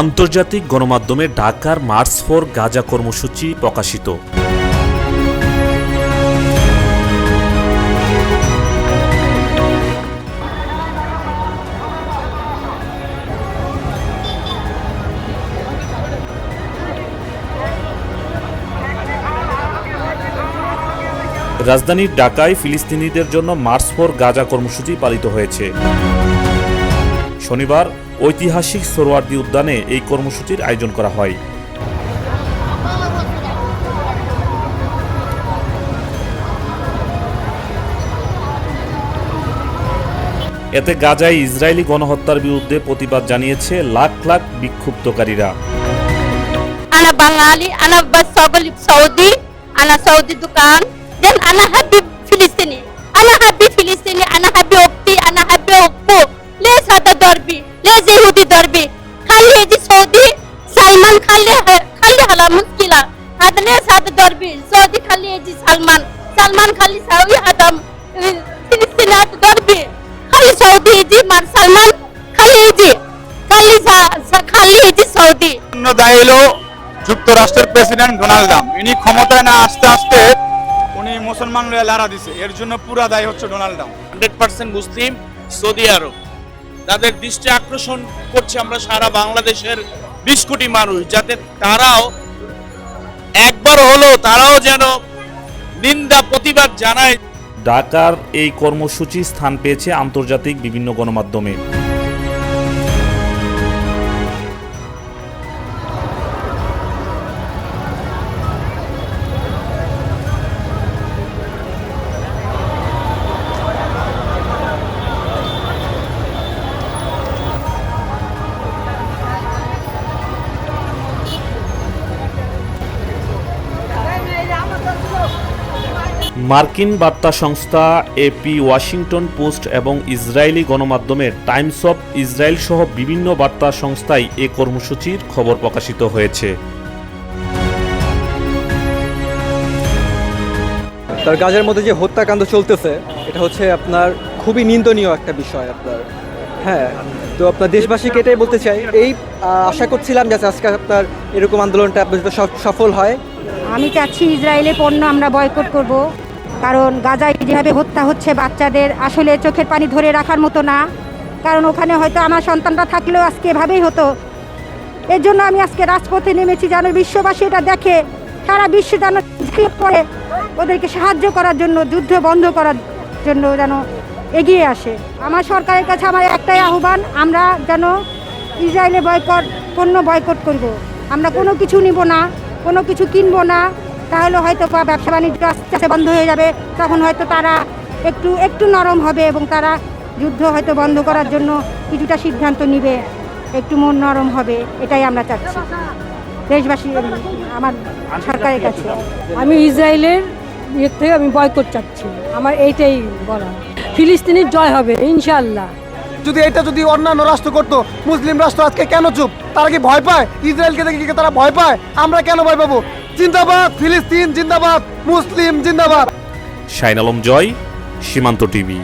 আন্তর্জাতিক গণমাধ্যমে ঢাকার মার্চ ফর গাজা কর্মসূচি প্রকাশিত। রাজধানীর ঢাকায় ফিলিস্তিনিদের জন্য মার্চ ফর গাজা কর্মসূচি পালিত হয়েছে। শনিবার ঐতিহাসিক সোরওয়ার্দি উদ্যানে এই কর্মসূচির আয়োজন করা হয়। এতে গাজায় ইসরায়েলি গণহত্যার বিরুদ্ধে প্রতিবাদ জানিয়েছে লাখ লাখ বিক্ষুব্ধকারীরা। আনা বাঙালি, আনা সৌদি আনা সৌদি দোকান, দেন আনা হাবিব দরবি লেজি হুদি দরবি খালি হেজি সৌদি সাইমান খালি খালি হালা মুশকিলা। হাদনে সাদ দরবি সৌদি খালি হেজি সালমান। সালমান খালি সাউই আদম ফিলিস্তিনাত দরবি খালি সৌদি হেজি মার সালমান খালি হেজি খালি খালি হেজি সৌদি। দায়লো যুক্তরাষ্ট্রের প্রেসিডেন্ট ডোনাল্ড ট্রাম্প। ইনি ক্ষমতায় না আস্তে আস্তে উনি মুসলমানরা লারা দিছে। এর জন্য পুরা দায় হচ্ছে ডোনাল্ড ট্রাম্প। হান্ড্রেড পার্সেন্ট মুসলিম সৌদি আরব। তাদের দৃষ্টি আকর্ষণ করছে আমরা সারা বাংলাদেশের বিশ কোটি মানুষ, যাতে তারাও একবার হলো তারাও যেন নিন্দা, প্রতিবাদ জানায়। ঢাকার এই কর্মসূচি স্থান পেয়েছে আন্তর্জাতিক বিভিন্ন গণমাধ্যমে। মার্কিন বার্তা সংস্থা এপি ওয়াশিংটন পোস্ট এবং ইসরায়েলি গণমাধ্যমের টাইমস অফ ইসরায়েল সহ বিভিন্ন বার্তা সংস্থায় এ কর্মসূচির খবর প্রকাশিত হয়েছে। তার গাজের মধ্যে যে হত্যাকাণ্ড চলতেছে এটা হচ্ছে আপনার খুবই নিন্দনীয় একটা বিষয় আপনার। হ্যাঁ তো আপনার দেশবাসীকে এটাই বলতে চাই। এই আশা করছিলাম যে আজকে আপনার এরকম আন্দোলনটা আপনার সফল হয়। আমি চাচ্ছি ইসরায়েলের পণ্য আমরা বয়কট করব। কারণ গাজায় যেভাবে হত্যা হচ্ছে বাচ্চাদের, আসলে চোখের পানি ধরে রাখার মতো না। কারণ ওখানে হয়তো আমার সন্তানটা থাকলেও আজকে এভাবেই হতো। এর জন্য আমি আজকে রাজপথে নেমেছি যেন বিশ্ববাসী এটা দেখে, সারা বিশ্ব যেন পড়ে। ওদেরকে সাহায্য করার জন্য, যুদ্ধ বন্ধ করার জন্য যেন এগিয়ে আসে। আমার সরকারের কাছে আমার একটাই আহ্বান, আমরা যেন ইসরায়েলে বয়কট, পণ্য বয়কট করব। আমরা কোনো কিছু নিব না, কোনো কিছু কিনবো না। তাহলে হয়তো বা ব্যবসা বাণিজ্য আস্তে আস্তে বন্ধ হয়ে যাবে। তখন হয়তো তারা একটু একটু নরম হবে এবং তারা যুদ্ধ হয়তো বন্ধ করার জন্য কিছুটা সিদ্ধান্ত নিবে। একটু মন নরম হবে এটাই আমরা চাচ্ছি। দেশবাসী আমার সরকারের কাছে। আমি ইসরায়েলের ইয়ের থেকে আমি বয়কট চাচ্ছি। আমার এইটাই বলা। ফিলিস্তিনের জয় হবে ইনশাল্লাহ যদি এটা যদি অন্যান্য রাষ্ট্র করতো মুসলিম রাষ্ট্র আজকে কেন চুপ? তারা কি ভয় পায়? ইসরায়েলকে দেখে কি তারা ভয় পায়? আমরা কেন ভয় পাবো? জিন্দাবাদ ফিলিস্তিন জিন্দাবাদ মুসলিম জিন্দাবাদ। শাইন আলম জয় সীমান্ত টিভি।